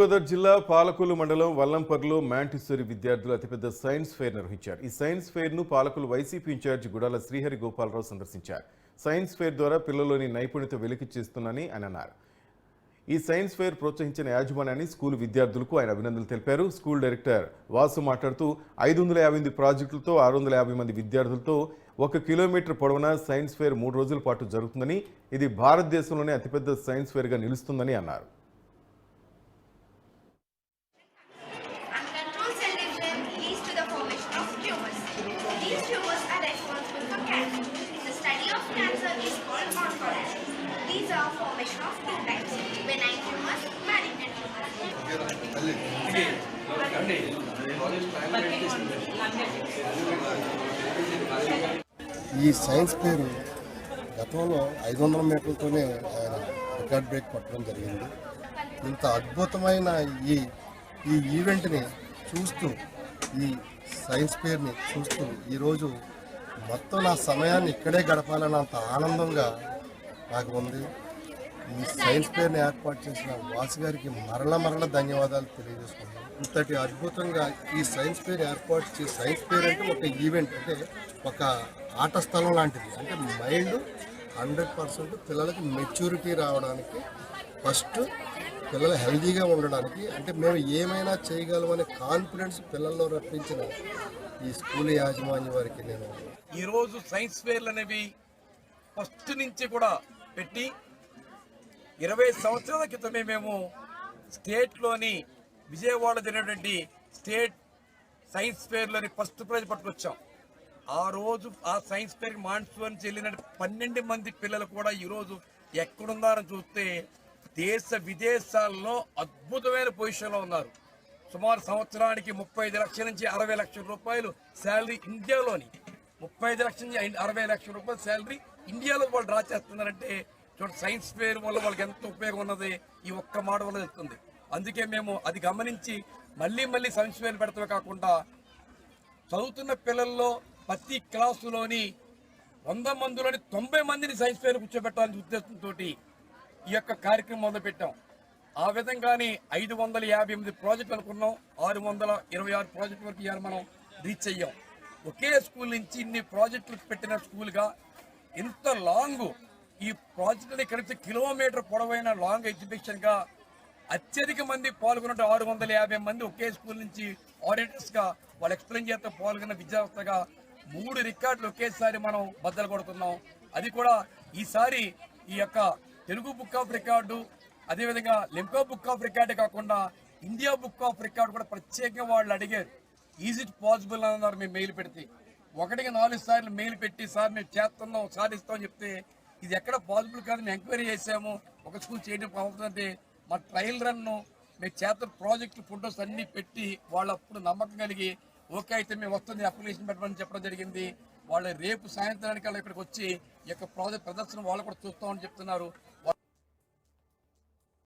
తూర్పుగోదావరి జిల్లా పాలకొల్లు మండలం వల్లంపర్లో మ్యాంటిసోరి విద్యార్థులు అతిపెద్ద సైన్స్ ఫెయిర్ నిర్వహించారు. ఈ సైన్స్ ఫెయిర్ను పాలకులు వైసీపీ ఇన్ఛార్జ్ గుడాల శ్రీహరి గోపాలరావు సందర్శించారు. సైన్స్ ఫెయిర్ ద్వారా పిల్లల్లోని నైపుణ్యత వెలికి చేస్తున్నానని ఆయన అన్నారు. ఈ సైన్స్ ఫెయిర్ ప్రోత్సహించిన యాజమాన్యాన్ని స్కూల్ విద్యార్థులకు ఆయన అభినందనలు తెలిపారు. స్కూల్ డైరెక్టర్ వాసు మాట్లాడుతూ ఐదు వందల యాభై ఎనిమిది ప్రాజెక్టులతో ఆరు వందల యాభై మంది విద్యార్థులతో ఒక కిలోమీటర్ పొడవున సైన్స్ ఫెయిర్ మూడు రోజుల పాటు జరుగుతుందని ఇది భారతదేశంలోనే అతిపెద్ద సైన్స్ ఫెయిర్గా నిలుస్తుందని అన్నారు. Formation of two types, benign tumors, malignant tumors. ఈ సైన్స్ పేరు గతంలో ఐదు వందల మీటర్లతోనే ఆయన రికార్డ్ బ్రేక్ పట్టడం జరిగింది ఇంత అద్భుతమైన ఈ ఈ ఈవెంట్ని చూస్తూ ఈ సైన్స్ పేరుని చూస్తూ ఈరోజు మొత్తం నా సమయాన్ని ఇక్కడే గడపాలన్నంత ఆనందంగా నాకు ఉంది ఈ సైన్స్ ఫేర్ని ఏర్పాటు చేసిన వాసు గారికి మరల మరల ధన్యవాదాలు తెలియజేసుకున్నాను ఇంతటి అద్భుతంగా ఈ సైన్స్ ఫేర్ ఏర్పాటు చేసి సైన్స్ పేరు అంటే ఒక ఈవెంట్ అంటే ఒక ఆట స్థలం లాంటిది. అంటే మైండ్ హండ్రెడ్ పర్సెంట్ పిల్లలకి మెచ్యూరిటీ రావడానికి ఫస్ట్ పిల్లలు హెల్దీగా ఉండడానికి అంటే మేము ఏమైనా చేయగలమనే కాన్ఫిడెన్స్ పిల్లల్లో రప్పించిన ఈ స్కూల్ యాజమాన్య వారికి నేను. ఈరోజు సైన్స్ ఫేర్లు అనేవి ఫస్ట్ నుంచి కూడా పెట్టి ఇరవై సంవత్సరాల క్రితమే మేము స్టేట్లోని విజయవాడ జరిగినటువంటి స్టేట్ సైన్స్ ఫేర్లోని ఫస్ట్ ప్రైజ్ పట్టుకొచ్చాం. ఆ రోజు ఆ సైన్స్ ఫేర్ మాన్సూన్ చెల్లిన పన్నెండు మంది పిల్లలు కూడా ఈరోజు ఎక్కడున్నారని చూస్తే దేశ విదేశాల్లో అద్భుతమైన పొజిషన్లో ఉన్నారు. సుమారు సంవత్సరానికి ముప్పై ఐదు లక్షల నుంచి అరవై లక్షల రూపాయలు శాలరీ ఇండియాలోని ముప్పై ఐదు లక్షల నుంచి అరవై లక్షల రూపాయలు శాలరీ ఇండియాలో వాళ్ళు డ్రా చేస్తున్నారంటే చూడండి సైన్స్ ఫేర్ వల్ల వాళ్ళకి ఎంత ఉపయోగం ఉన్నది? ఈ ఒక్క మాట వల్ల చెప్తుంది అందుకే మేము అది గమనించి మళ్ళీ మళ్ళీ సైన్స్ ఫేర్ పెడతామే కాకుండా చదువుతున్న పిల్లల్లో ప్రతి క్లాసులోని వంద మందిలోని తొంభై మందిని సైన్స్ ఫేర్ కూర్చోబెట్టాలని ఉద్దేశంతో ఈ యొక్క కార్యక్రమం మొదలుపెట్టాం ఆ విధంగానే ఐదు వందల యాభై ఎనిమిది ప్రాజెక్టులు అనుకున్నాం. ఆరు వందల ఇరవై ఆరు ప్రాజెక్టు వరకు ఇవాళ మనం రీచ్ అయ్యాం. ఒకే స్కూల్ నుంచి ఇన్ని ప్రాజెక్టులు పెట్టిన స్కూల్గా ఇంత లాంగ్ ఈ ప్రాజెక్టుని కలిపితే కిలోమీటర్ పొడవైన లాంగ్ ఎగ్జిబిషన్గా అత్యధిక మంది పాల్గొన్న ఆరు వందల యాభై మంది ఒకే స్కూల్ నుంచి ఆడిటర్స్గా వాళ్ళు ఎక్స్ప్లెయిన్ చేస్తే పాల్గొన్న విద్యావస్థగా మూడు రికార్డులు ఒకేసారి మనం బద్దలు కొడుతున్నాం. అది కూడా ఈసారి ఈ యొక్క తెలుగు బుక్ ఆఫ్ రికార్డు అదేవిధంగా లింకో బుక్ ఆఫ్ రికార్డు కాకుండా ఇండియా బుక్ ఆఫ్ రికార్డు కూడా ప్రత్యేకంగా వాళ్ళు అడిగారు. ఈజ్ ఇట్ పాసిబుల్ అన్నారు మేము మెయిల్ పెడితే. ఒకటికి నాలుగు సార్లు మెయిల్ పెట్టి సార్ మేము చేస్తున్నాం సాధిస్తాం చెప్తే ఇది ఎక్కడ పాసిబుల్ కాదు మేము ఎంక్వైరీ చేసాము ఒక స్కూల్ చేయడం అవుతుందంటే మా ట్రయల్ రన్ను మేము చేత ప్రాజెక్టు ఫోటోస్ అన్నీ పెట్టి వాళ్ళు అప్పుడు నమ్మకం కలిగి ఓకే అయితే మేము వస్తుంది అప్లికేషన్ పెట్టమని చెప్పడం జరిగింది. వాళ్ళు రేపు సాయంత్రానికి వాళ్ళు ఇక్కడికి వచ్చి ఈ యొక్క ప్రాజెక్ట్ ప్రదర్శన వాళ్ళు కూడా చూస్తామని చెప్తున్నారు.